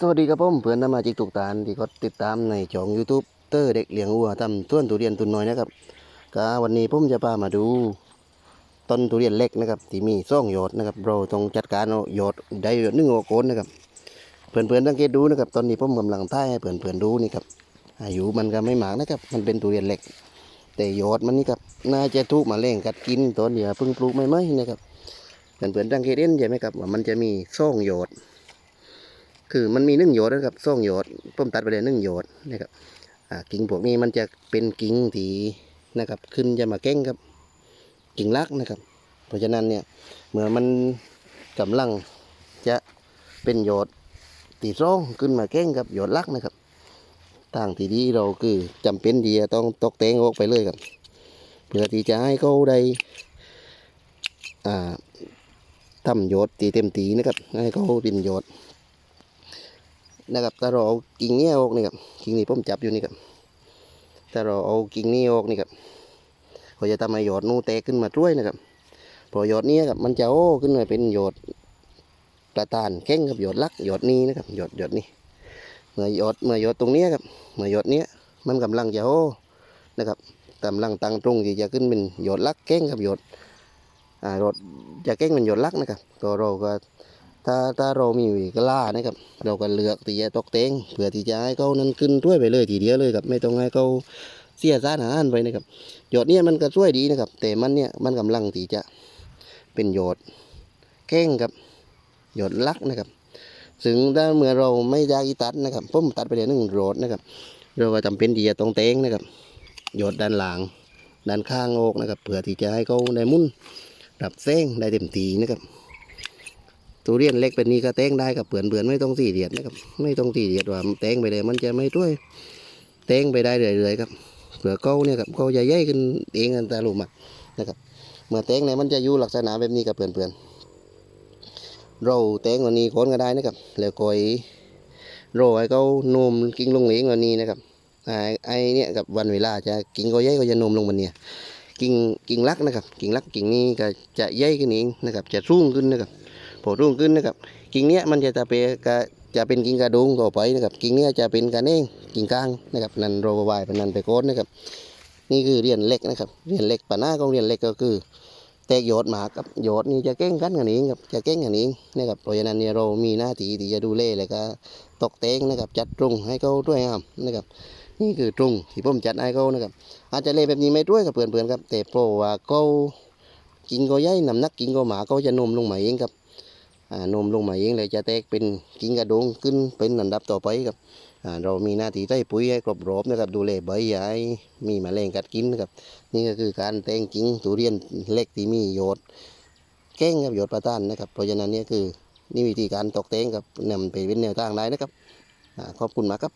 สวัสดีครับผมเพื่อนสมาชิกทุกท่านที่กดติดตามในช่อง YouTube เตอร์เด็กเลี้ยงวัวทำต้นทุเรียนตุนน้อยนะครับก็วันนี้ผมจะพามาดูต้นทุเรียนเล็กนะครับที่มีซ่องหยดนะครับ เราต้องจัดการเอาหยดได้หยดหนึ่งหัวโกนนะครับเพื่อนๆสังเกตดูนะครับตอนนี้ผมกำลังท่ายให้เพื่อนๆดูนี่ครับอายุมันก็ไม่หมากนะครับ มันเป็นทุเรียนเล็ก แต่หยดมันนี่ครับน่าจะถูกมาเล่งกัดกินตอนเดียวเพิ่งปลูกไม่ไหมนะครับเพื่อนๆสังเกตเห็นใช่ไหมครับว่ามันจะมีซ่องหยด คือมันมีหนึ่งโยดนะครับซ่องโยดผมตัดไปเลยหนึ่งโยดนะครับกิ่งพวกนี้มันจะเป็นกิ่งที่นะครับ ขึ้นจะมาเก้งครับ กิ่งลักนะครับ เพราะฉะนั้นเนี่ยเมื่อมันกำลังจะเป็นโยดตีร่องขึ้นมาเก้งครับโยดลักนะครับทางที่ดีเราคือจำเป็นที่จะต้องตกแต่งออกไปเลยครับเพื่อที่จะให้เขาได้อ่าทำโยดตีเต็มตีนะครับให้เขาเป็นโยด นะครับถ้าเราเอากิ่งนี้ออกนี่ครับกิ่งนี้ผมจับอยู่นี่ครับถ้าเราเอากิ่งนี้ออกนี่ครับเขาจะทำให้หยอดนูแตกขึ้นมาด้วยนะครับพอหยอดนี้ครับมันจะโอ้ขึ้นมาเป็นหยอดประตานแข้งครับหยอดลักหยอดนี้นะครับหยอดหยอดนี้เมื่อหยอดเมื่อหยอดตรงนี้ครับเมื่อหยอดนี้มันกำลังจะโอ้นะครับกำลังตั้งตรงที่จะขึ้นเป็นหยอดลักแข้งครับหยอดอ่าหยอดจะแข้งเป็นหยอดลักนะครับก็เราก็ ถ้าถ้าเรามีกล้านะครับ เราก็เลือกที่จะตกแต่งเพื่อที่จะให้เขานั้นขึ้นด้วยไปเลยทีเดียวเลยครับ ไม่ต้องให้เขาเสียสารอาหารไปนะครับหยดเนี่ยมันก็ช่วยดีนะครับ แต่มันเนี่ยมันกำลังที่จะเป็นหยดแข้งครับหยดลักนะครับถึงถ้าเมื่อเราไม่ยากอีตัดนะครับผมตัดไปเลยหนึ่งโรดนะครับ เราก็จำเป็นที่จะต้องแต่งนะครับหยดด้านหลังด้านข้างโอกนะครับเพื่อที่จะให้เขาได้มุนรับแสงได้เต็มทีนะครับ ทุเรียนเล็กเป็นนี้ก็แตงได้กับเปลือนเปลือนไม่ต้องตีเดียดนะครับ ไม่ต้องตีเดียดว่าแตงไปเลยมันจะไม่ด้วยแตงไปได้เรื่อยๆครับเผื่อเขาเนี่ยครับเขาจะใหญ่ขึ้นเองกันตาลุมอะนะครับเมื่อแตงเนี่ยมันจะอยู่ลักษณะแบบนี้กับเปลือนเปลือนๆเราแตงวันนี้โคนก็ได้นะครับแล้วก็ไอ้โรยให้เขานมกิ้งลงเหลงวันนี้นะครับไอ้ไอ้เนี่ยกับวันเวลาจะกิ้งก็ใหญ่ก็จะนมลงวันเนี้ยกิ่งกิ่งลักนะครับกิ่งลักกิ่งนี้ก็จะใหญ่ขึ้นเองนะครับจะรุ่งขึ้นนะครับ พอรุ่งขึ้นนะครับ กิ่งเนี้ยมันจะจะเป็นกะจะเป็นกิ่งกระดุงต่อไปนะครับ กิ่งเนี้ยจะเป็นกระเน่งกิ่งกลางนะครับ นันโรบวายเป็นนันไปโคตนะครับ นี่คือเรียนเล็กนะครับ เรียนเล็กปัญหาของเรียนเล็กก็คือแตกโยดหมากกับโยดนี่จะเก้งกันกันเองครับจะเก้งกันเองนะครับเพราะฉะนั้นเนี่ยเรามีหน้าที่ที่จะดูแลแล้วก็ตกแต่งนะครับ จัดตรงให้เขาด้วยครับนะครับ นี่คือตรงที่ผมจัดให้เขานะครับ อาจจะเล่แบบนี้ไม่ด้วยกับเพื่อนๆครับ แต่เพราะว่าเขากินก็ใหญ่น้ำหนักกินก็หมาเขาจะนมลงมาเองครับอ่า นมลงมาเองเลยจะแตกเป็นกิ่งกระดงขึ้นเป็นอันดับต่อไปครับเรามีหน้าที่ใต้ปุ๋ยให้ครบรอบนะครับ ดูแลใบยาให้มีแมลงกัดกินนะครับ นี่ก็คือการแต่งกิ่งทุเรียนเล็กที่มีโยดแก้งครับโยดประทานนะครับ เพราะฉะนั้นนี่คือนี่วิธีการตกแต่งครับนำไปเป็นแนวทางได้นะครับอขอบคุณมากครับ